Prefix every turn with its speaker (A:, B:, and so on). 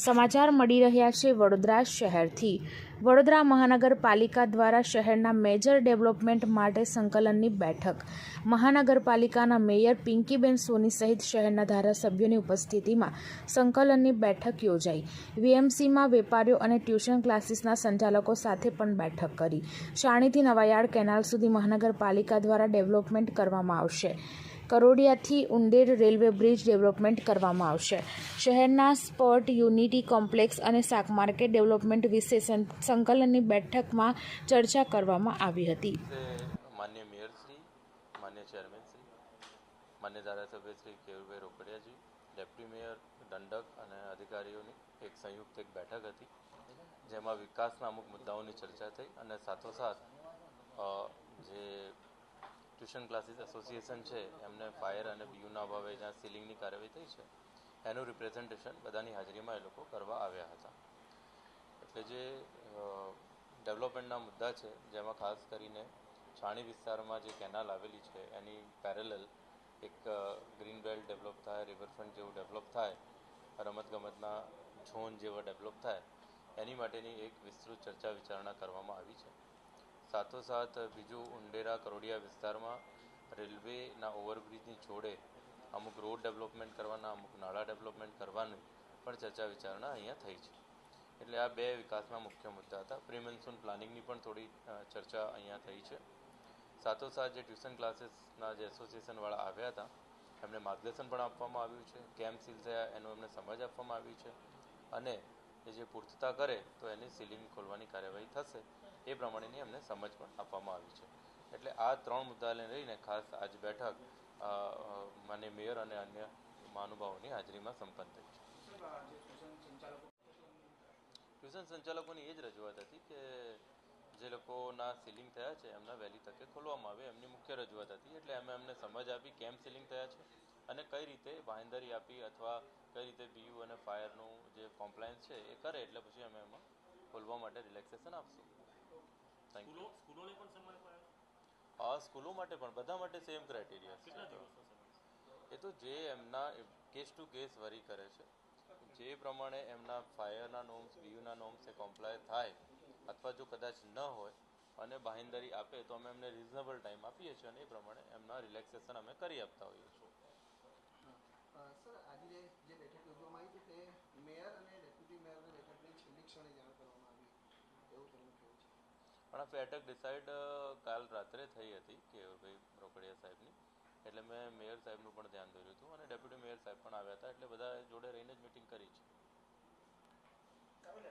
A: સમાચાર મળી રહ્યા છે વડોદરા શહેરથી. વડોદરા મહાનગરપાલિકા દ્વારા શહેરના મેજર ડેવલપમેન્ટ માટે સંકલનની બેઠક. મહાનગરપાલિકાના મેયર પિંકીબેન સોની સહિત શહેરના ધારાસભ્યોની ઉપસ્થિતિમાં સંકલનની બેઠક યોજાઈ. વીએમસીમાં વેપારીઓ અને ટ્યુશન ક્લાસીસના સંચાલકો સાથે પણ બેઠક કરી. શાણીથી નવાયાર્ડ કેનાલ સુધી મહાનગરપાલિકા દ્વારા ડેવલપમેન્ટ કરવામાં આવશે. કરોડિયાથી ઉંડેર રેલવે બ્રિજ ડેવલપમેન્ટ કરવામાં આવશે. શહેરના સ્પોર્ટ યુનિટી કોમ્પ્લેક્સ અને શાક માર્કેટ ડેવલપમેન્ટ વિશે સંકલનની બેઠકમાં ચર્ચા કરવામાં આવી હતી.
B: માન્ય મેયર શ્રી, માન્ય ચેરમેન શ્રી, માન્ય ધારાસભ્ય શ્રી કેવુભાઈ રોકડિયાજી, ડેપ્યુટી મેયર દંડક અને અધિકારીઓની એક સંયુક્ત એક બેઠક હતી, જેમાં વિકાસના અમુક મુદ્દાઓની ચર્ચા થઈ અને સાથોસાથ ટ્યુશન ક્લાસીસ એસોસિએશન છે, એમને ફાયર અને બીયુના અભાવે જ્યાં સીલિંગની કાર્યવાહી થઈ છે, એનું રિપ્રેઝન્ટેશન બધાની હાજરીમાં એ લોકો કરવા આવ્યા હતા. એટલે જે ડેવલપમેન્ટના મુદ્દા છે, જેમાં ખાસ કરીને છાણી વિસ્તારમાં જે કેનાલ આવેલી છે, એની પેરેલલ એક ગ્રીન બેલ્ટ ડેવલપ થાય રિવરફ્રન્ટ જેવું ડેવલપ થાય, રમતગમતના ઝોન જેવા ડેવલપ થાય, એની માટેની એક વિસ્તૃત ચર્ચા વિચારણા કરવામાં આવી છે. સાથોસાથ બીજું ઉંડેરા કરોડિયા વિસ્તારમાં રેલવેના ઓવરબ્રિજની જોડે અમુક રોડ ડેવલપમેન્ટ કરવાના, અમુક નાળા ડેવલપમેન્ટ કરવાની પણ ચર્ચા વિચારણા અહીંયા થઈ છે. એટલે આ બે વિકાસના મુખ્ય મુદ્દા હતા. પ્રી મોન્સૂન પ્લાનિંગની પણ થોડી ચર્ચા અહીંયા થઈ છે. સાથોસાથ જે ટ્યુશન ક્લાસીસના જે એસોસિએશનવાળા આવ્યા હતા, એમને માર્ગદર્શન પણ આપવામાં આવ્યું છે. કેમ સીલ થયા, એનું એમને સમજ આપવામાં આવી છે. અને એ જે પૂર્તતા કરે તો એની સીલિંગ ખોલવાની કાર્યવાહી થશે. એ પ્રમાણેની એમને સમજ પણ આપવામાં આવી છે. એટલે આ ત્રણ મુદ્દાને લઈને ખાસ આજ બેઠક માન્ય મેયર અને અન્ય મહાનુભાવોની હાજરીમાં સંપન્ન થઈ છે. ટ્યુશન સંચાલકોની એ જ રજૂઆત હતી કે જે લોકોના સીલિંગ થયા છે એમના વહેલી તકે ખોલવામાં આવે એમની મુખ્ય રજૂઆત હતી. એટલે અમે એમને સમજ આપી કેમ સીલિંગ થયા છે? કઈ રીતે બાંહેધરી આપી અથવા કઈ રીતે બીયુ અને ફાયરનું જે કોમ્પ્લાયન્સ છે એ કરે એટલે પછી અમે એમાં ખોલવા માટે રિલેક્સેશન આપશું. થેન્ક યુ
C: સ્કૂલોને પણ સમય
B: આ સ્કૂલો માટે પણ. બધા માટે સેમ ક્રાઇટેરિયા છે. એ તો જે એમના કેસ ટુ કેસ વરી કરે છે. જે પ્રમાણે એમના ફાયરના નોમ્સ બીયુના નોમ્સ એ કોમ્પ્લાય થાય અથવા જો કદાચ ન હોય અને બાહેંધરી આપે તો અમે એમને રિઝનેબલ ટાઈમ આપીએ છીએ અને એ પ્રમાણે એમના રિલેક્સેશન અમે કરી આપતા હોઈએ છીએ.
D: સર, આજે જે બેઠક યોજવામાં આવી હતી તે મેયર અને ડેપ્યુટી મેયરની બેઠકની છેલ્લી ક્ષણે જાણ કરવામાં આવી એવું તેમનું કહેવું છે?
B: પણ આ બેઠક ડિસાઇડ કાલ રાત્રે થઈ હતી કેવુરભાઈ રોકડિયા સાહેબની. એટલે મેં મેયર સાહેબનું પણ ધ્યાન દોર્યું હતું અને ડેપ્યુટી મેયર સાહેબ પણ આવ્યા હતા. એટલે બધા જોડે રહીને જ મિટિંગ કરી છે.